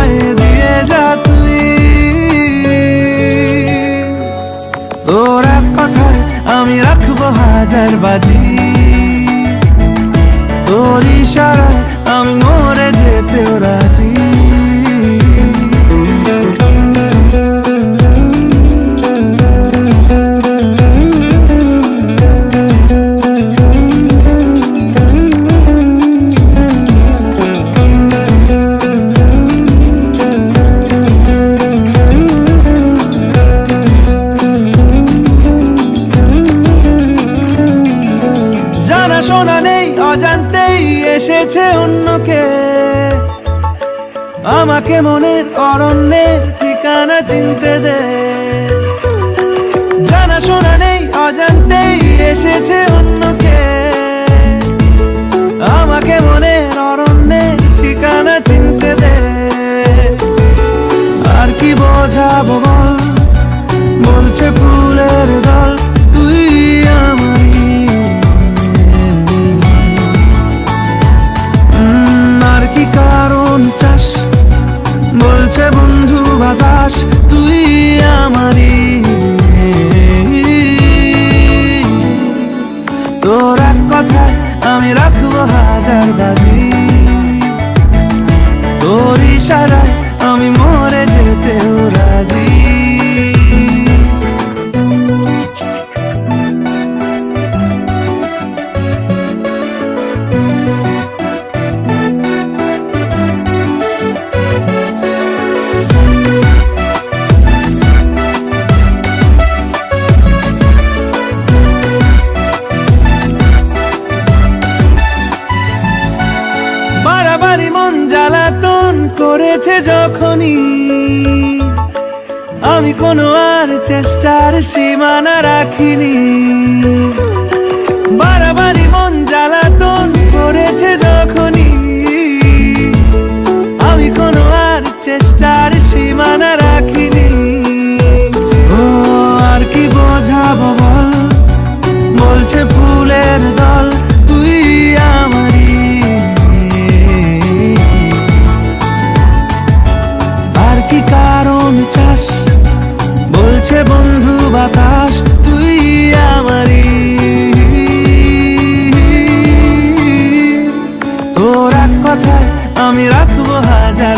উপায় দিয়ে যা তুই। তোর কথায় আমি রাখব হাজার বাজি। তোর ইশারায় আমি মরে যেতেও রাজি। আমাকে মনের অরণ্যের ঠিকানা চিনতে দে। জানা শোনা নেই, অজান্তেই এসেছে অন্যকে। আমাকে মনের অরণ্যের ঠিকানা চিনতে দে। আর কি বোঝাবো বল? বলছে ফুলের দল। বলছে বন্ধু বাতাস তুই আমারি তোর এক কথায় আমি রাখব হাজার বাজি। তোর ইশারায় যখনই আমি কোনো আর চেষ্টার সীমানা রাখিনি।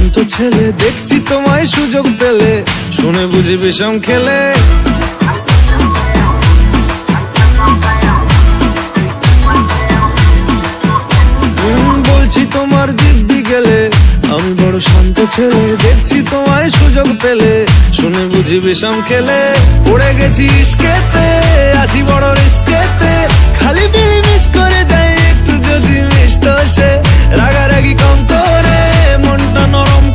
শান্ত ছেলে, দেখছি তোমায় সুযোগ পেলে। শুনে বুঝি বিষম খেলে। বলছি তোমার দিব্যি গেলে। আমি বড় শান্ত ছেলে, দেখছি তোমায় সুযোগ পেলে। শুনে বুঝি বিষম খেলে। পড়ে গেছি ইস্কেতে, আছি বড় রিস্কেতে। খালি বিলি মিস করে যাই একটু যদি মিশত সে। রাগারাগি কম করে। no lo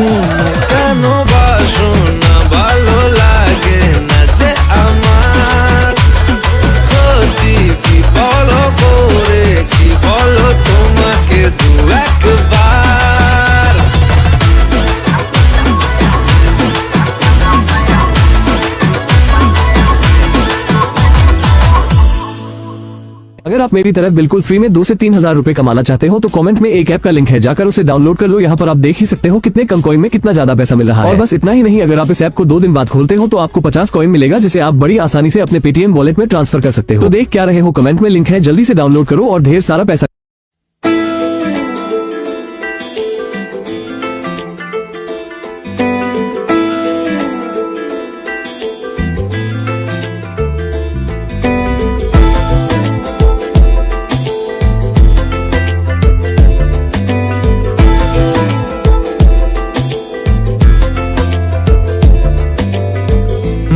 শোনো কেন বাসো না ভালো লাগে না যে আমার? ক্ষতি কি? বলো করেছি বলো তোমাকে দু अगर आप मेरी तरफ़ बिल्कुल फ्री में दो से तीन हज़ार रूपए कमाना चाहते हो तो कमेंट में एक ऐप का लिंक है जाकर उसे डाउनलोड कर लो। यहाँ पर आप देख ही सकते हो कितने कम कॉइन में कितना ज़्यादा पैसा मिल रहा है। और बस इतना ही नहीं अगर आप इस ऐप को दो दिन बाद खोलते हो तो आपको पचास कॉइन मिलेगा जिसे आप बड़ी आसानी से अपने पेटीएम वॉलेट में ट्रांसफ़र कर सकते हो। तो देख क्या रहे हो कमेंट में लिंक है जल्दी से डाउनलोड करो और ढेर सारा पैसा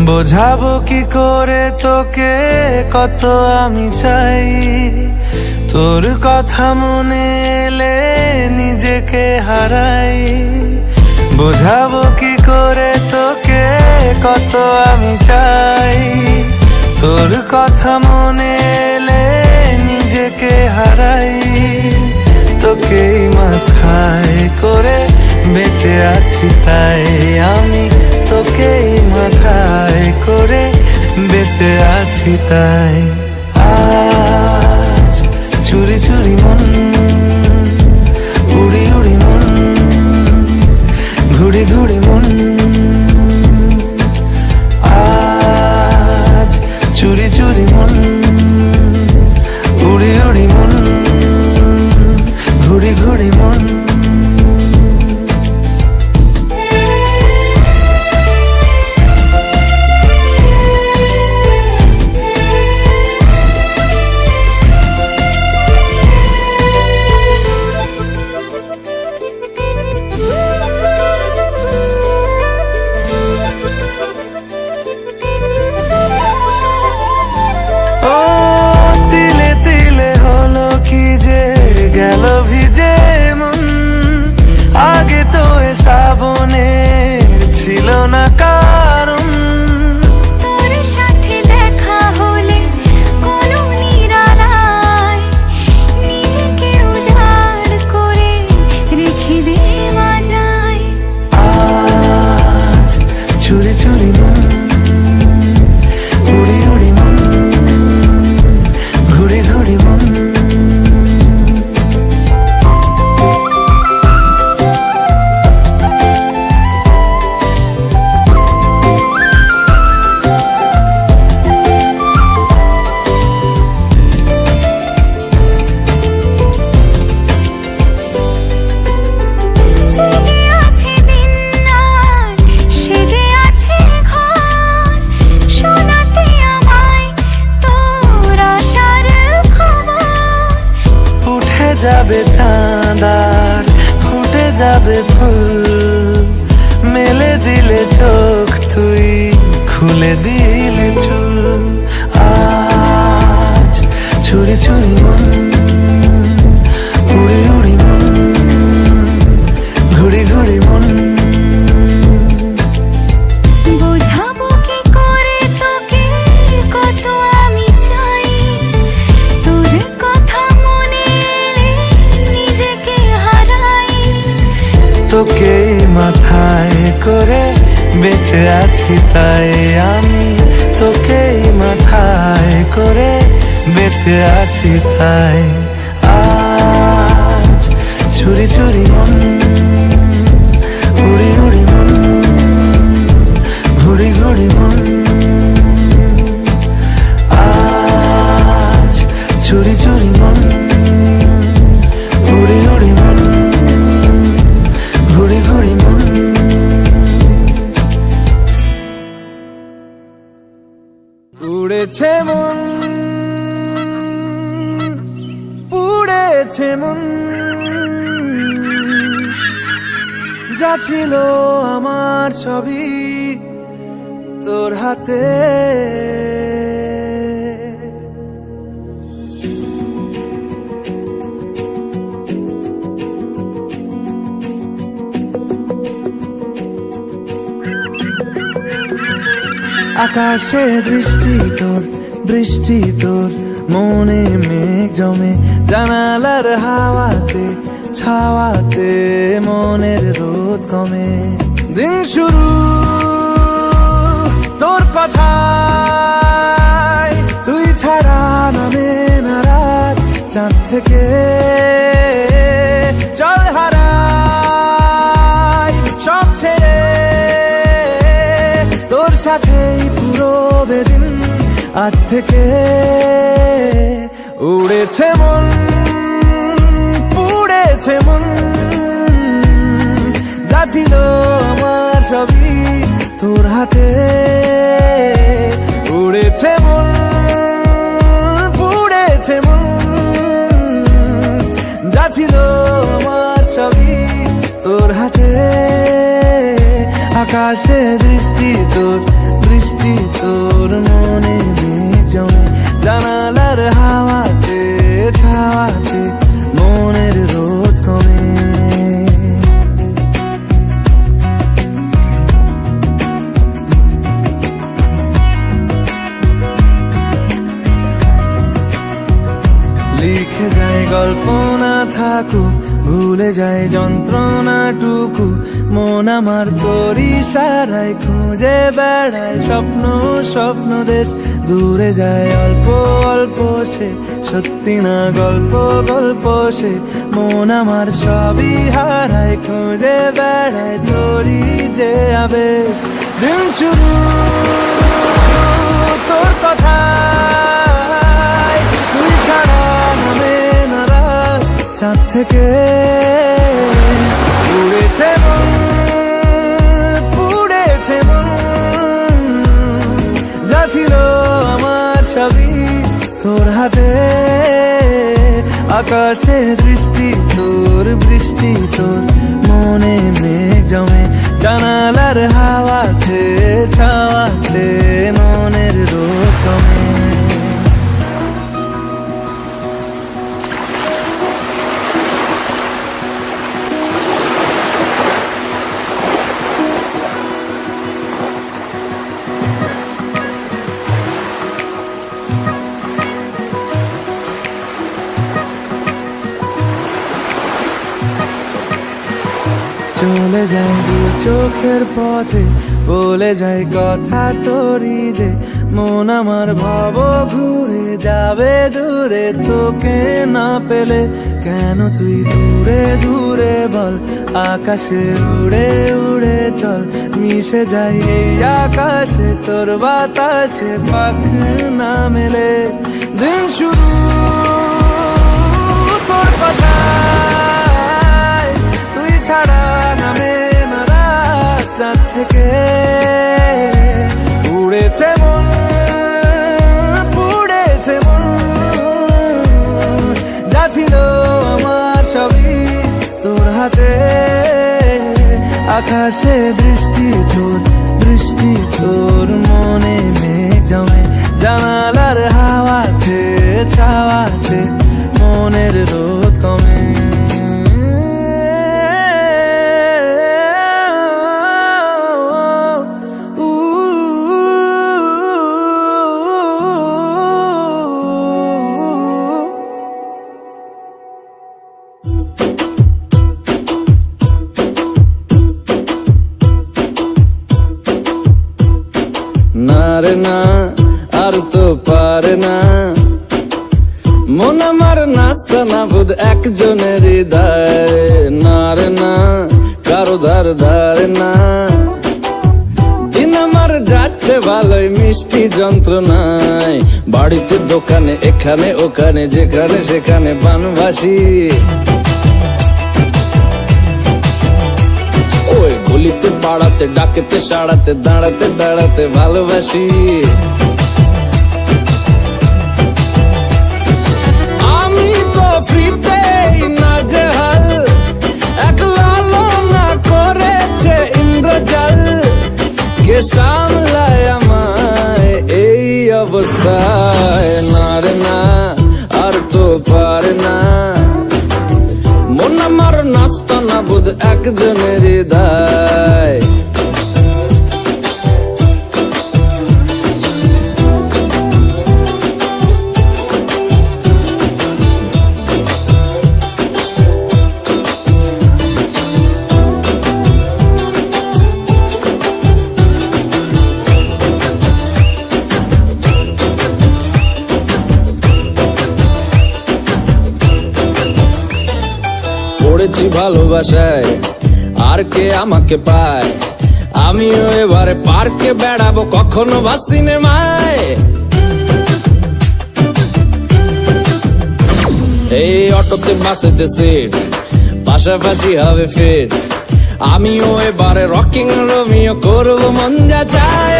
বোঝাবো কি করে তোকে, কত আমি চাই। তোর কথা মনে এলে নিজেকে হারাই। বোঝাবো কি করে তোকে, কত আমি চাই। তোর কথা মনে এলে নিজেকে হারাই। তোকেই মাথায় করে বেঁচে আছি তাই আমি তোকেই মাথায় করে বেঁচে আছি তাই। ভিজে মন। আগে তো এ শ্রাবণের ছিল না কারণ আছি তাই আমি তোকে মাথায় করে বেঁচে আছি তাই। আজ চুরি চুরি মন ছিল আমার ছবি তোর হাতে। আকাশে দৃষ্টি তোর, বৃষ্টি তোর, মনে মেঘ জমে জানালার হাওয়াতে। ছাওয়াতে মনের রোদ কমে। দিন শুরু, তোর কথা তুই ছাড়া নামে না রাত চাঁদ থেকে চল হারাই সব ছেড়ে। তোর সাথেই পুরো বেদিন আজ থেকে উড়েছে মন। পুড়েছে মন, যা ছিল আমার সবই তোর হাতে। উড়েছে মন পুড়েছে মন, যা ছিল আমার সবই তোর হাতে। আকাশে দৃষ্টি তোর বৃষ্টি তোর, মনে জমে জানালার হাওয়াতে, ছাওয়াতে, মনের রোদ। লিখে যায় গল্প না থাকুক ভুলে যায় যন্ত্রণাটুকু, মন আমার তোরই সারাই খুঁজে বেড়ায় স্বপ্ন স্বপ্ন দেশ। দূরে যায় অল্প অল্প সে, সত্যি না গল্প গল্প সে, মন আমার সবই হারায়, খুঁজে বেড়ায় তোরই যে আবেশ। দিন শুরু, তোর কথা তুই ছাড়া থেকে উড়েছে মন, পুড়েছে মন। যা ছিল আমার সবই তোর হাতে। আকাশে দৃষ্টি, তোর বৃষ্টি, তোর মনে মেঘ জমে। জানালার হাওয়াতে, ছাওয়াতে মনের রোদ। চলে যায় দু চোখের পথে, বলে যায় কথা তোরই যে, মন আমার ভাব ঘুরে যাবে দূরে, তোকে না পেলে কেন তুই দূরে দূরে বল, আকাশে উড়ে উড়ে চল, মিশে যাই এই আকাশে, তোর বাতাসে পাখ না মেলে। দিন শুরু, তোর কথায়, তুই ছাড়া থেকে উড়েছে মন পুড়েছে মন। যা ছিল আমার সবই তোর হাতে। আকাশে বৃষ্টি তোর বৃষ্টি তোর, মনে মেঘ জমে। জানালার হাওয়াতে, ছাওয়াতে একজনের হৃদয় না, কারও ধার ধারে না। দিন আমার যাচ্ছে ভালোই, মিষ্টি যন্ত্রণায়। বাড়িতে, দোকানে, এখানে, ওখানে, যেখানে, সেখানে বানবাসী। ওই গলিতে, পাড়াতে, ডাকেতে সাড়াতে দাঁড়াতে দাঁড়াতে ভালোবাসি। কে সামলায় আমায় এই অবস্থায় না না আর তো পারে না মন আমার নাস্তা না বুধ একজনের হৃদয় মরেছি ভালোবাসায়। আর কে আমাকে পায়? আমিও এবারে পার্কে বেড়াবো কখনো বা সিনেমায়। এই অটোতে বাসেতে সিট পাশাপাশি হবে ফিট আমিও এবারে রকিং রোমিও করব, মন যা চায়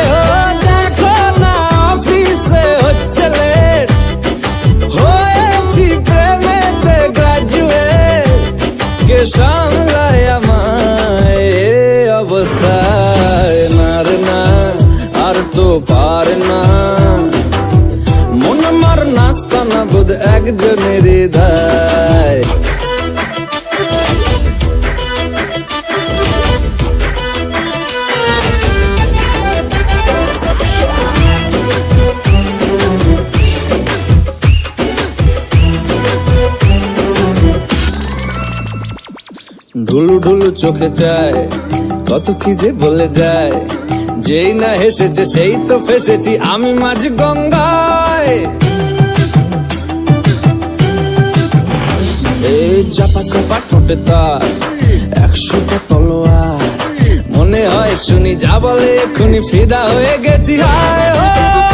সামলায় আমায় এ অবস্থায় না না, আর তো পার না। মন মার নাস্তা না বোধ একজনের হৃদয়। চোখে চায় কত কি যে বলে যায়। যেই না হেসেছে, সেই তো ফেসেছি আমি মাঝ গঙ্গায় এই চাপা চাপা ঠোঁটে তার একশোটা তলোয়ার। মনে হয় শুনি যা বলে, এক্ষুনি ফিদা হয়ে গেছি হায়।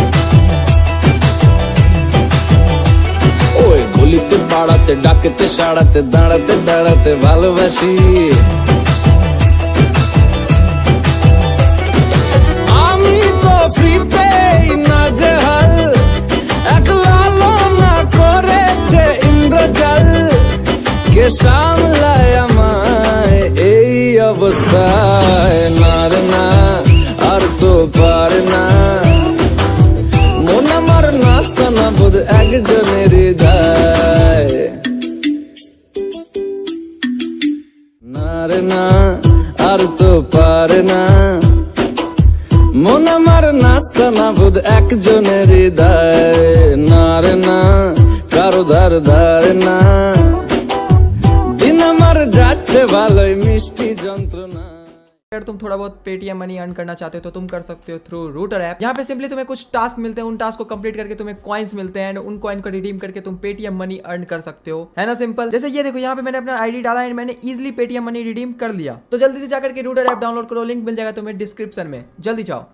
পাড়াতে ডাকেতে, সাড়াতে, দাঁড়াতে দাঁড়াতে ভালোবাসি। আমি তো না না করেছে ইন্দ্রজাল। কে সামলায় আমায় এই অবস্থায়? না না, আর তো পারে না। মন আমার নাস্তা না বোধ একজনের थोड़ा बहुत पेटीएम मनी अर्न करना चाहते हो तो तुम कर सकते हो थ्रू रूटर ऐप यहाँ पे सिंपली तुम्हें कुछ टास्क मिलते हैं, उन टास्क को कंप्लीट करके तुम्हें कॉइन्स मिलते हैं एंड उन कॉइन को रिडीम करके तुम पेटीएम मनी अर्न कर सकते हो। है ना सिंपल जैसे ये देखो, यहाँ पे मैंने अपना आईडी डाला एंड मैंने इजिली पेटीएम मनी रिडीम कर लिया। तो जल्दी से जाकर के रूटर ऐप डाउनलोड करो लिंक मिल जाएगा तुम्हें डिस्क्रिप्शन में। जल्दी जाओ।